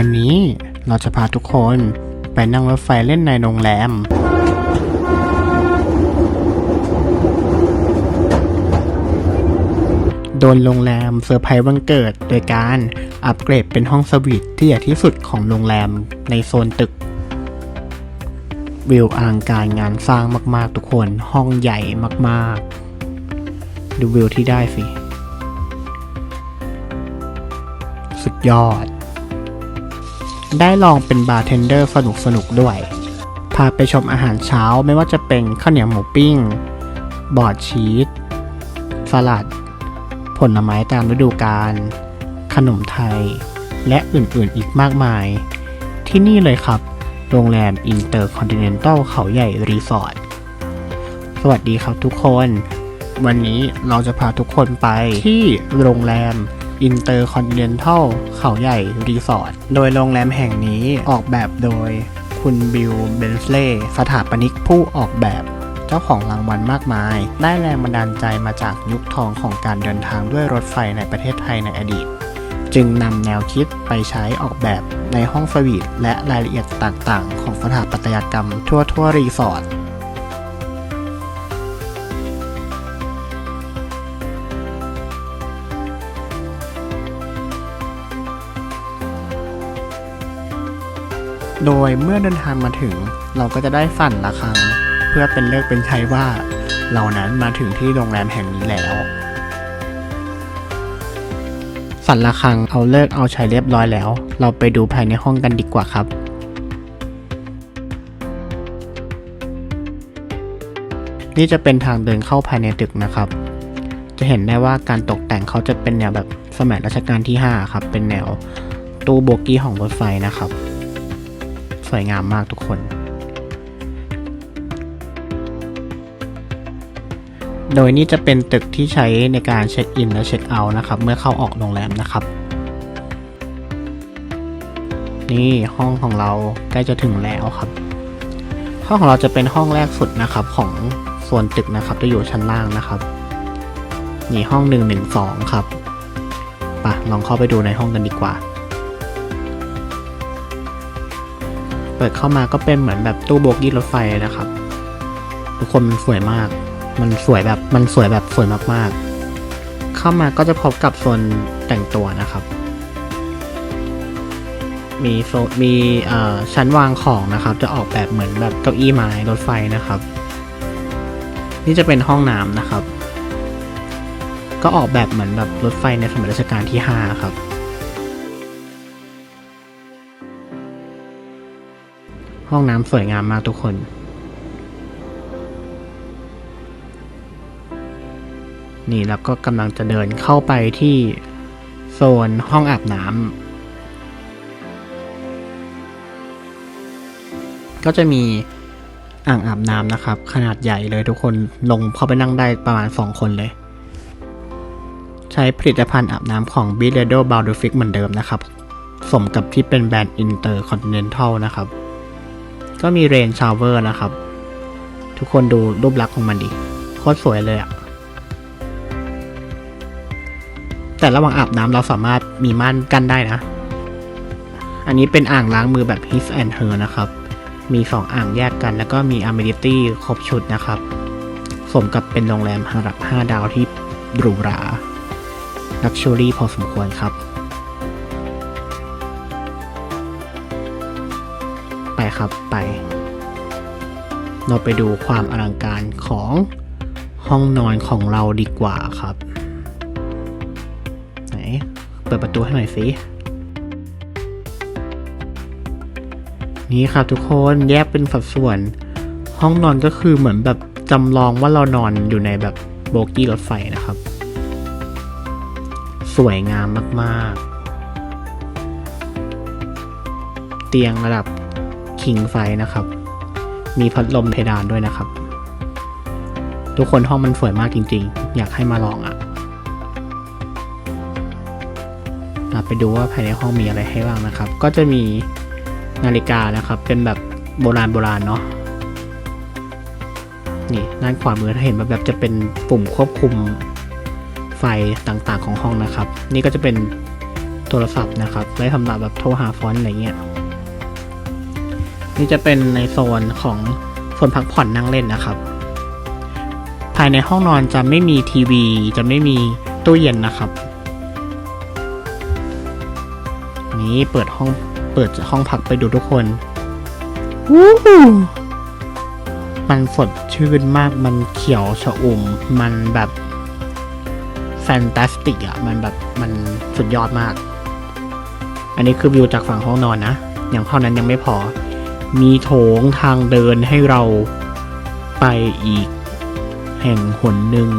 วันนี้เราจะพาทุกคนไปนั่งรถไฟเล่นในโรงแรม โดนโรงแรมเซอร์ไพรส์วันเกิด โดยการอัปเกรดเป็นห้องสวีทที่ใหญ่ที่สุดของโรงแรมในโซนตึก วิวอลังการงานสร้างมากๆทุกคนห้องใหญ่มากๆ ดูวิวที่ได้สิ สุดยอด ได้ลองเป็นบาร์เทนเดอร์สนุกสนุกด้วย พาไปชมอาหารเช้าไม่ว่าจะเป็นข้าวเหนียวหมูปิ้ง บอดชีสสลัด ผลไม้ตามฤดูกาลขนมไทย และอื่นๆอีกมากมาย ที่นี่เลยครับ โรงแรมอินเตอร์คอนติเนนตัลเขาใหญ่รีสอร์ทสวัสดีครับทุกคน วันนี้เราจะพาทุกคนไปที่โรงแรม อินเตอร์คอนเนนทัลเขาใหญ่รีสอร์ท โดยโรงแรมแห่งนี้ออกแบบโดยคุณบิลเบนสเล่สถาปนิกผู้ออกแบบเจ้าของรางวัลมากมาย ได้แรงบันดาลใจมาจากยุคทองของการเดินทางด้วยรถไฟในประเทศไทยในอดีต จึงนำแนวคิดไปใช้ออกแบบในห้องสวีทและรายละเอียดต่างๆ ของสถาปัตยกรรมทั่วทั่วๆรีสอร์ท โดยเมื่อเดินทางมาถึงเราก็จะได้สั่นระฆัง เพื่อเป็นเลิกเป็นชัยว่า เรานั้นมาถึงที่โรงแรมแห่งนี้แล้ว สั่นระฆังเอาเลิกเอาชัยเรียบร้อยแล้ว เราไปดูภายในห้องกันดีกว่าครับนี่จะเป็นทางเดินเข้าภายในตึกนะครับ จะเห็นได้ว่าการตกแต่งเขาจะเป็นแนวแบบสมัยรัชกาลที่ 5 ครับ เป็นแนวตู้โบกี้ของรถไฟนะครับ สวยงามมากทุกคน โดยนี่จะเป็นตึกที่ใช้ในการเช็คอินและเช็คเอาท์นะครับ เมื่อเข้าออกโรงแรมนะครับ นี่ห้องของเราใกล้จะถึงแล้วครับ ห้องของเราจะเป็นห้องแรกสุดนะครับของส่วนตึกนะครับจะอยู่ชั้นล่างนะครับ นี่ห้องหนึ่งหนึ่งสองครับปะลองเข้าไปดูในห้องกันดีกว่า เปิดเข้ามาก็เป็นเหมือนแบบตู้โบกี้รถไฟนะครับ ทุกคนมันสวยมาก มันสวยแบบมันสวยแบบสวยมากๆ เข้ามาก็จะพบกับโซนแต่งตัวนะครับ มีโซมีชั้นวางของนะครับ จะออกแบบเหมือนแบบเก้าอี้ไม้รถไฟนะครับ นี่จะเป็นห้องน้ำนะครับ ก็ออกแบบเหมือนแบบรถไฟในสมัยรัชกาลที่ 5 ครับ ห้องน้ำสวยงามมากทุกคนนี่แล้วก็กำลังจะเดินเข้าไปที่โซนห้องอาบน้ำก็จะมีอ่างอาบน้ำนะครับ ขนาดใหญ่เลยทุกคนลงเข้าไปนั่งได้ประมาณ 2 คนเลย ใช้ผลิตภัณฑ์อาบน้ำของ b i l e d o b a l d u f i x เหมือนเดิมนะครับ สมกับที่เป็นแบรนด์ Intercontinental นะครับ ก็มีเรนชาวเวอร์นะครับ ทุกคนดูรูปลักษณ์ของมันดิ โคตรสวยเลยอะแต่ระหว่างอาบน้ำเราสามารถมีม่านกั้นได้นะ อันนี้เป็นอ่างล้างมือแบบ His and Her นะครับ มี 2 อ่างแยกกัน แล้วก็มี Amenity ครบชุดนะครับ สมกับเป็นโรงแรมระดับ 5 ดาวที่หรูหรา Luxury พอสมควรครับ ครับไป เราไปดูความอลังการของห้องนอนของเราดีกว่าครับ ไหน เปิดประตูให้หน่อยสินี่ครับทุกคนแยกเป็นสัดส่วน ห้องนอนก็คือเหมือนแบบจำลองว่าเรานอนอยู่ในแบบโบกี้รถไฟนะครับ สวยงามมาก ๆ เตียงระดับ คิงไฟนะครับ มีพัดลมเพดานด้วยนะครับ ทุกคนห้องมันสวยมากจริง ๆ อยากให้มาลองอะ่ะเราไปดูว่าภายในห้องมีอะไรให้บ้างนะครับ ก็จะมีนาฬิกานะครับ เป็นแบบโบราณโบราณเนาะนี่ด้านขวามือถ้าเห็นแบบแบบจะเป็นปุ่มควบคุมไฟต่างๆของห้องนะครับ นี่ก็จะเป็นโทรศัพท์นะครับไว้สำหรับแบบโทรหาฟอนต์อะไรเงี้ย นี่จะเป็นในโซนของโซนพักผ่อนนั่งเล่นนะครับ ภายในห้องนอนจะไม่มีทีวี จะไม่มีตู้เย็นนะครับ นี้เปิดห้องเปิดห้องพักไปดูทุกคนวู้หูมันสดชื่นมาก มันเขียวชะอุ่ม มันแบบแฟนตาสติกอะมันแบบมันสุดยอดมาก อันนี้คือวิวจากฝั่งห้องนอนนะ อย่างเท่านั้นยังไม่พอ มีโถงทางเดินให้เราไปอีกแห่งหนหนึ่ง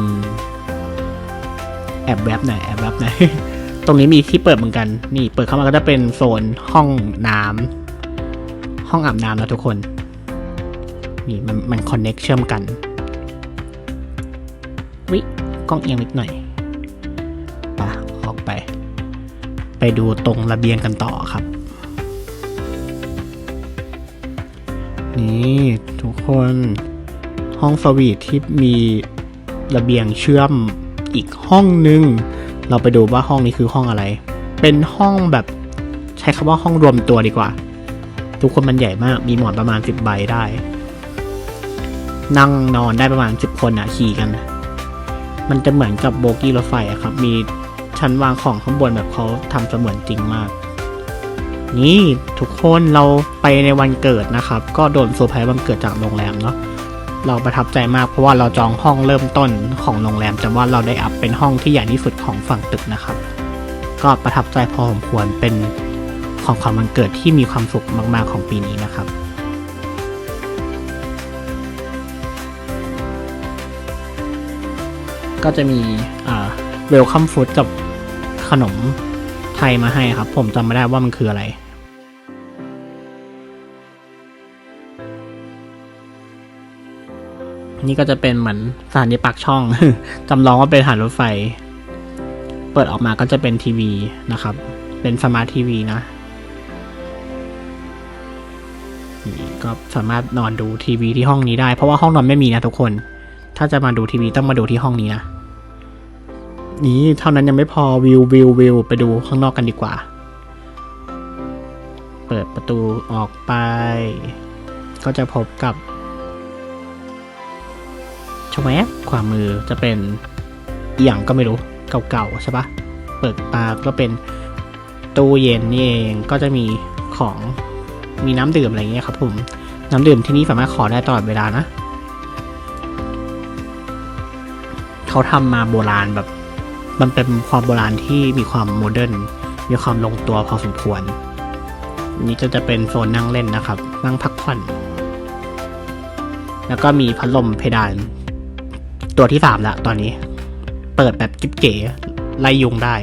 แอบแวบหน่อยแอบแวบหน่อยตรงนี้มีที่เปิดเหมือนกัน นี่เปิดเข้ามาก็จะเป็นโซนห้องน้ำห้องอาบน้ำนะทุกคน นี่มันมันคอนเน็กเชื่อมกัน วิกล้องเอียงนิดหน่อยปะออกไป ไปดูตรงระเบียงกันต่อครับ นี่ทุกคนห้องสวีทที่มีระเบียงเชื่อมอีกห้องหนึ่งเราไปดูว่าห้องนี้คือห้องอะไร เป็นห้องแบบใช้คำว่าห้องรวมตัวดีกว่า ทุกคนมันใหญ่มาก มีหมอนประมาณสิบใบได้ นั่งนอนได้ประมาณสิบคนอะขี่กัน มันจะเหมือนกับโบกี้รถไฟอะครับ มีชั้นวางของข้างบนแบบเขาทำเสมือนจริงมาก นี่ทุกคนเราไปในวันเกิดนะครับ ก็โดนเซอร์ไพรส์วันเกิดจากโรงแรมเนาะเราประทับใจมากเพราะว่าเราจองห้องเริ่มต้นของโรงแรมแต่ว่าเราได้อัพเป็นห้องที่ใหญ่ที่สุดของฝั่งตึกนะครับ ก็ประทับใจพอสมควรเป็นของขวัญวันเกิดที่มีความสุขมาก ๆ ของปีนี้นะครับก็จะมีอ่าเวลคัมฟู้ดกับขนม ไทยมาให้ครับ ผมจำไม่ได้ว่ามันคืออะไร นี่ก็จะเป็นเหมือนสถานีปากช่อง จำลองว่าเป็นฐานรถไฟ เปิดออกมาก็จะเป็นทีวีนะครับ เป็นสมาร์ททีวีนะนี่ก็สามารถนอนดูทีวีที่ห้องนี้ได้ เพราะว่าห้องนอนไม่มีนะทุกคน ถ้าจะมาดูทีวีต้องมาดูที่ห้องนี้นะ นี่เท่านั้นยังไม่พอวิววิววิวไปดูข้างนอกกันดีกว่า เปิดประตูออกไป ก็จะพบกับชแวบขวามือจะเป็นอหย่างก็ไม่รู้เก่าๆใช่ปะเปิดตาก็เป็นตู้เย็นนี่เองก็จะมีของมีน้ำดื่มอะไรเงี้ยครับผมน้ำดื่มที่นี่สามารถขอได้ตลอดเวลานะ เขาทำมาโบราณแบบ มันเป็นความโบราณที่มีความโมเดิร์นมีความลงตัวพอสมควร นี่จะจะเป็นโซนนั่งเล่นนะครับ นั่งพักผ่อน แล้วก็มีพัดลมเพดาน ตัวที่สามละตอนนี้ เปิดแบบกิ๊บเก๋ไล่ยุงได้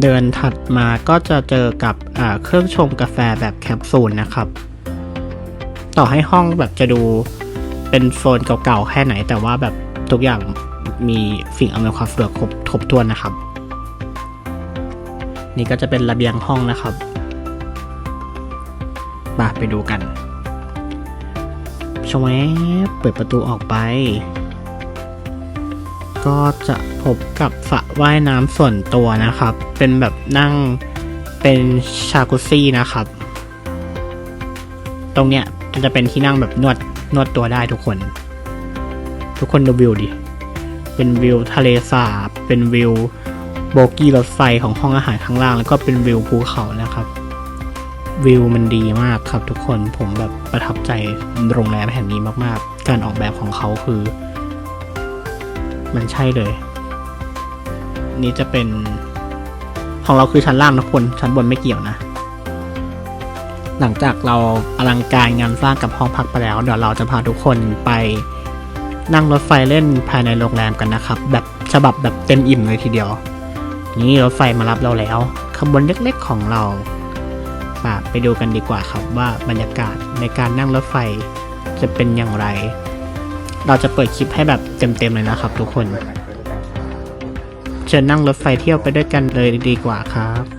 เดินถัดมาก็จะเจอกับเครื่องชงกาแฟแบบแคปซูลนะครับ ต่อให้ห้องแบบจะดู เป็นโซนเก่าๆแค่ไหน แต่ว่าแบบทุกอย่างมีสิ่งอำนวยความสะดวกครบครบถ้วนนะครับ นี่ก็จะเป็นระเบียงห้องนะครับมาไปดูกันชวบเปิดประตูออกไป ก็จะพบกับสระว่ายน้ำส่วนตัวนะครับ เป็นแบบนั่งเป็นชากุซี่นะครับ ตรงเนี้ยจะเป็นที่นั่งแบบนวด นวดตัวได้ทุกคน ทุกคนดูวิวดิ เป็นวิวทะเลสาบ เป็นวิวโบกี้รถไฟของห้องอาหารข้างล่าง แล้วก็เป็นวิวภูเขานะครับ วิวมันดีมากครับทุกคน ผมแบบประทับใจโรงแรมแห่งนี้มากๆ การออกแบบของเขาคือ มันใช่เลย นี่จะเป็นของเราคือชั้นล่างนะทุกคนชั้นบนไม่เกี่ยวนะ หลังจากเราอลังการงานสร้างกับห้องพักไปแล้ว เดี๋ยวเราจะพาทุกคนไปนั่งรถไฟเล่นภายในโรงแรมกันนะครับ แบบฉบับแบบเต็มอิ่มเลยทีเดียว นี่รถไฟมารับเราแล้วขบวนเล็กๆของเราไปดูกันดีกว่าครับว่าบรรยากาศในการนั่งรถไฟจะเป็นอย่างไร เราจะเปิดคลิปให้แบบเต็มๆเลยนะครับทุกคน เชิญนั่งรถไฟเที่ยวไปด้วยกันเลยดีกว่าครับ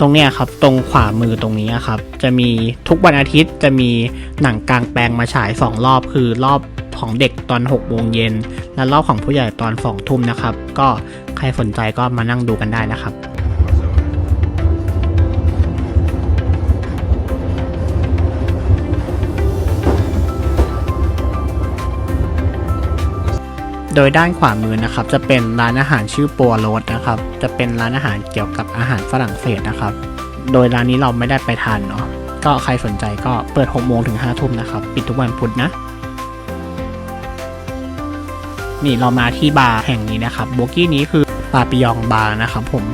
ตรงเนี้ยครับตรงขวามือตรงนี้ครับจะมีทุกวันอาทิตย์จะมีหนังกลางแปลงมาฉาย 2 รอบคือรอบของเด็กตอน6โมงเย็นและรอบของผู้ใหญ่ตอน2ทุ่มนะครับ ก็ใครสนใจก็มานั่งดูกันได้นะครับ โดยด้านขวามือนะครับจะเป็นร้านอาหารชื่อปัวโรสนะครับจะเป็นร้านอาหารเกี่ยวกับอาหารฝรั่งเศสนะครับ โดยร้านนี้เราไม่ได้ไปทานเนาะก็ใครสนใจก็เปิด6โมงถึง5ทุ่มนะครับปิดทุกวันพุธนะนี่เรามาที่บาร์แห่งนี้นะครับโบกี้นี้คือบาปิยองบาร์นะครับผม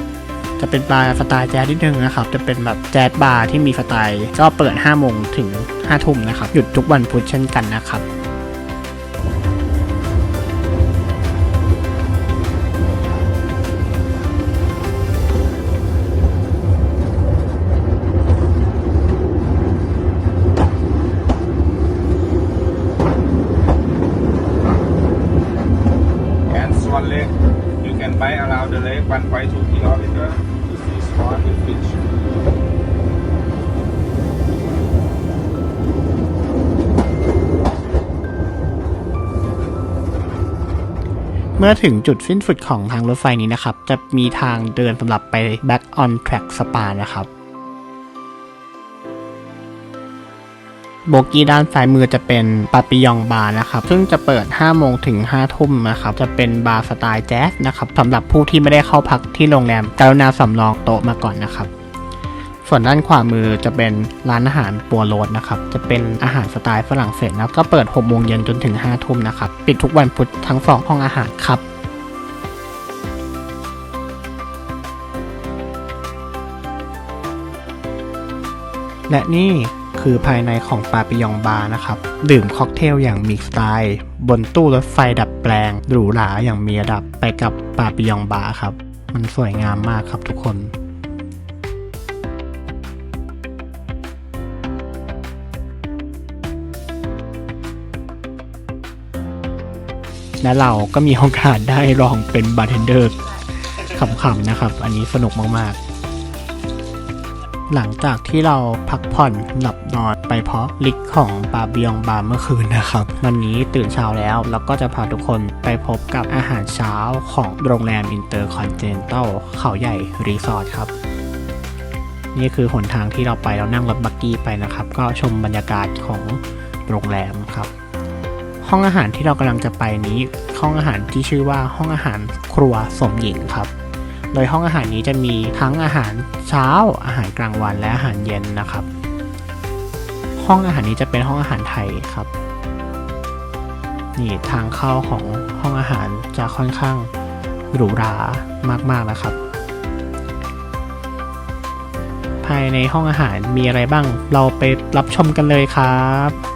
จะเป็นบาร์สไตล์แจ๊สนิดนึงนะครับ จะเป็นแบบแจ๊สบาร์ที่มีสไตล์ ก็เปิด5โมงถึง5ทุ่มนะครับ หยุดทุกวันพุธเช่นกันนะครับ มื่อถึงจุดสิ้นสุดของทางรถไฟนี้นะครับ จะมีทางเดินสำหรับไป Back on Track Spa นะครับ โบกี้ด้านซ้ายมือจะเป็นปาปิยองบาร์นะครับ ซึ่งจะเปิด 5 โมงถึง 5 ทุ่มนะครับ จะเป็นบาร์สไตล์แจ๊สนะครับสำหรับผู้ที่ไม่ได้เข้าพักที่โรงแรมกรุณาสำรองโต๊ะมาก่อนนะครับ ส่วนด้านขวามือจะเป็นร้านอาหารปัวโรดนะครับ จะเป็นอาหารสไตล์ฝรั่งเศสนะก็เปิด6โมงเย็นจนถึง5ทุ่มนะครับ ปิดทุกวันพุธทั้ง 2 ห้องอาหารครับและนี่คือภายในของปาปิยองบาร์นะครับ ดื่มค็อกเทลอย่างมีสไตล์บนตู้รถไฟดัดแปลงหรูหราอย่างมีระดับไปกับปาปิยองบาร์ครับ มันสวยงามมากครับทุกคน และเราก็มีโอกาสได้ลองเป็นบาร์เทนเดอร์ขำๆนะครับ อันนี้สนุกมากๆ หลังจากที่เราพักผ่อนหลับนอนไปเพราะลิกของบาเบียงบาร์เมื่อคืนนะครับ วันนี้ตื่นเช้าแล้วเราก็จะพาทุกคนไปพบกับอาหารเช้าของโรงแรมอินเตอร์คอนเจนตัลเขาใหญ่รีสอร์ทครับนี่คือหนทางที่เราไปเรานั่งรถบักกี้ไปนะครับ ก็ชมบรรยากาศของโรงแรมครับ ห้องอาหารที่เรากำลังจะไปนี้ ห้องอาหารที่ชื่อว่าห้องอาหารครัวสมหญิงครับ โดยห้องอาหารนี้จะมีทั้งอาหารเช้า อาหารกลางวันและอาหารเย็นนะครับ ห้องอาหารนี้จะเป็นห้องอาหารไทยครับ นี่ทางเข้าของห้องอาหารจะค่อนข้างหรูหรามากๆนะครับ ภายในห้องอาหารมีอะไรบ้าง เราไปรับชมกันเลยครับ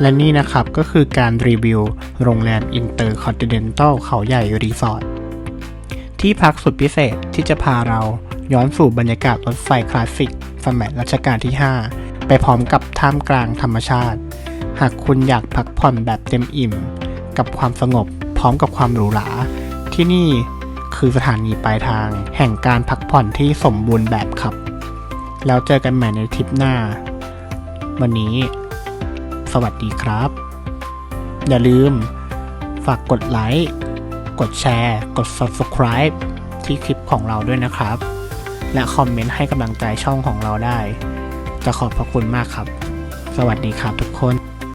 และนี่นะครับก็คือการรีวิวโรงแรมอินเตอร์คอนติเนนตัลเขาใหญ่รีสอร์ทที่พักสุดพิเศษที่จะพาเราย้อนสู่บรรยากาศรถไฟคลาสสิกสมัยรัชกาลที่ 5 ไปพร้อมกับท่ามกลางธรรมชาติ หากคุณอยากพักผ่อนแบบเต็มอิ่ม กับความสงบพร้อมกับความหรูหรา ที่นี่คือสถานีปลายทาง แห่งการพักผ่อนที่สมบูรณ์แบบครับ แล้วเจอกันใหม่ในทริปหน้า วันนี้ สวัสดีครับ อย่าลืม ฝากกดไลค์ กดแชร์ กด subscribe ที่คลิปของเราด้วยนะครับ และคอมเมนต์ให้กำลังใจช่องของเราได้ จะขอบพระคุณมากครับ สวัสดีครับทุกคน